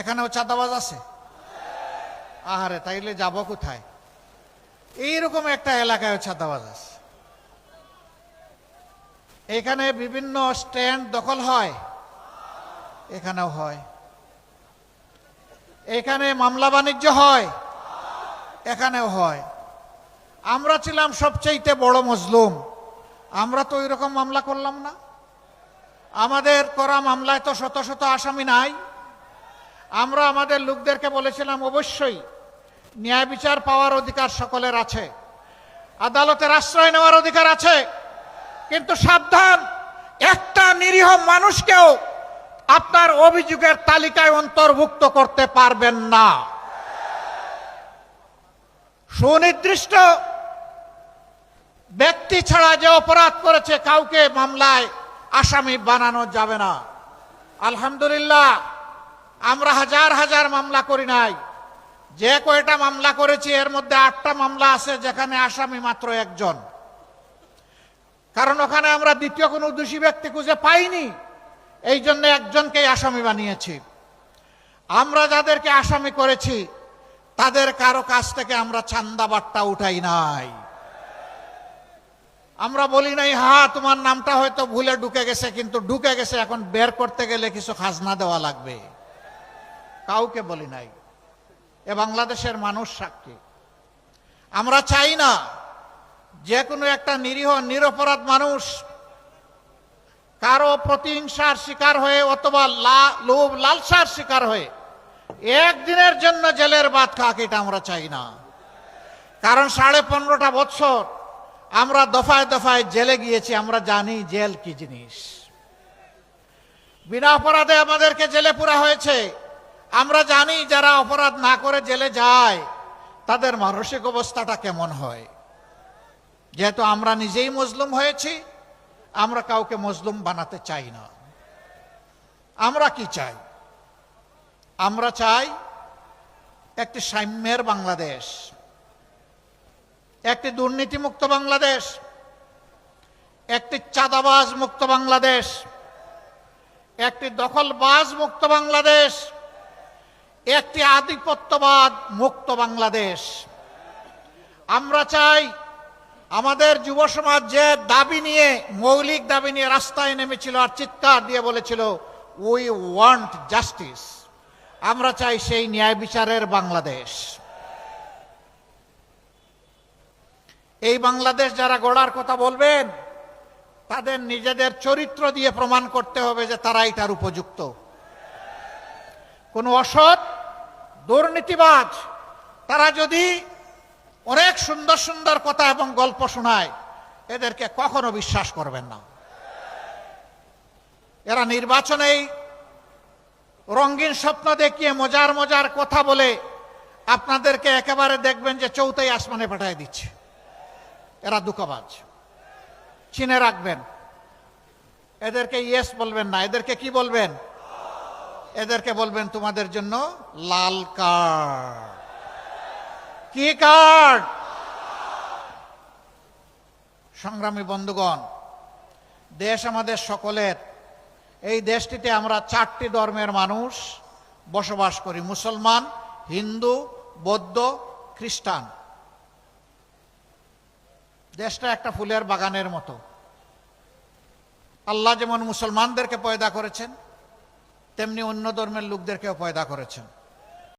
এখানেও চাঁদাবাজ আছে? আহারে, তাইলে যাব কোথায়? এইরকম একটা এলাকায় চাঁদাবাজ আছে। এখানে বিভিন্ন স্ট্যান্ড দখল হয়? এখানেও হয়। এখানে মামলা বাণিজ্য হয়? এখানেও হয়। আমরা ছিলাম সবচেয়ে বড় মজলুম। আমরা তো ওই রকম মামলা করলাম না। আমাদের করা মামলায় তো শত শত আসামি নাই। আমরা আমাদের লোকদেরকে বলেছিলাম, অবশ্যই ন্যায় বিচার পাওয়ার অধিকার সকলের আছে। আদালতের আশ্রয় নেওয়ার অধিকার আছে। কিন্তু সাবধান, একটা নিরীহ মানুষকেও আপনার অভিযোগের তালিকায় অন্তর্ভুক্ত করতে পারবেন না। সুনির্দিষ্ট ব্যক্তি ছাড়া যে অপরাধ করেছে কাউকে মামলায় আসামি বানানো যাবে না। আলহামদুলিল্লাহ আমরা হাজার হাজার মামলা করি নাই। যে কয়টা মামলা করেছি, এর মধ্যে আটটা মামলা আছে, যেখানে আসামি মাত্র একজন। কারণ ওখানে আমরা দ্বিতীয় কোনো দোষী ব্যক্তি খুঁজে পাইনি। এই জন্য একজনকেই আসামি বানিয়েছি। আমরা যাদেরকে আসামি করেছি, তাদের কারও কাছ থেকে আমরা চান্দা বাট্টা উঠাই নাই। আমরা বলি নাই, হা, তোমার নামটা হয়তো ভুলে ঢুকে গেছে, কিন্তু ঢুকে গেছে, এখন বের করতে গেলে কিছু খাজনা দেওয়া লাগবে। কাউকে বলি নাই। এ বাংলাদেশের মানুষ সাক্ষী। আমরা চাই না যে কোনো একটা নিরীহ, নিরপরাধ মানুষ কারও প্রতিহিংসার শিকার হয়ে অথবা লোভ, লালসার শিকার হয়ে একদিনের জন্য জেলের বাদ খাক, এটা আমরা চাই না। কারণ সাড়ে পনেরোটা বছর আমরা দফায় দফায় জেলে গিয়েছি, আমরা জানি জেল কি জিনিস। বিনা অপরাধে আমাদেরকে জেলে পুরা হয়েছে। আমরা জানি যারা অপরাধ না করে জেলে যায়, তাদের মানসিক অবস্থাটা কেমন হয়? যেহেতু আমরা নিজেই মজলুম হয়েছি, আমরা কাউকে মজলুম বানাতে চাই না। আমরা কি চাই? আমরা চাই একটি সাম্যের বাংলাদেশ, একটি দুর্নীতিমুক্ত বাংলাদেশ, একটি চাঁদাবাজ মুক্ত বাংলাদেশ, একটি দখলবাজ মুক্ত বাংলাদেশ একটি আধিপত্যবাদ মুক্ত বাংলাদেশ। আমরা চাই আমাদের যুব সমাজ যে দাবি নিয়ে, মৌলিক দাবি নিয়ে রাস্তায় নেমেছিল আর চিৎকার দিয়ে বলেছিল উই ওয়ান্ট জাস্টিস আমরা চাই সেই ন্যায় বিচারের বাংলাদেশ। এই বাংলাদেশ যারা গড়ার কথা বলবেন, তাদের নিজেদের চরিত্র দিয়ে প্রমাণ করতে হবে যে তারা এটার উপযুক্ত। কোন অসৎ দুর্নীতিবাজ। তারা যদি অনেক সুন্দর সুন্দর কথা এবং গল্প শোনায়, এদেরকে কখনো বিশ্বাস করবেন না। এরা নির্বাচনেই রঙিন স্বপ্ন দেখিয়ে মজার মজার কথা বলে আপনাদেরকে একেবারে দেখবেন যে চৌথাই আসমানে পাঠিয়ে দিচ্ছে। এরা দুঃখবাজ। চিনে রাখবেন। এদেরকে ইয়েস বলবেন না। এদেরকে কি বলবেন? এদেরকে বলবেন তোমাদের জন্য লাল কার্ড। কি কার্ড? সংগ্রামী বন্ধুগণ, দেশ আমাদের সকলের। এই দেশটিতে আমরা চারটি ধর্মের মানুষ বসবাস করি, মুসলমান, হিন্দু, বৌদ্ধ, খ্রিস্টান। দেশটা একটা ফুলের বাগানের মতো। আল্লাহ যেমন মুসলমানদেরকে পয়দা করেছেন তেমনি অন্য ধর্মের লোকদেরকেও পয়দা করেছেন।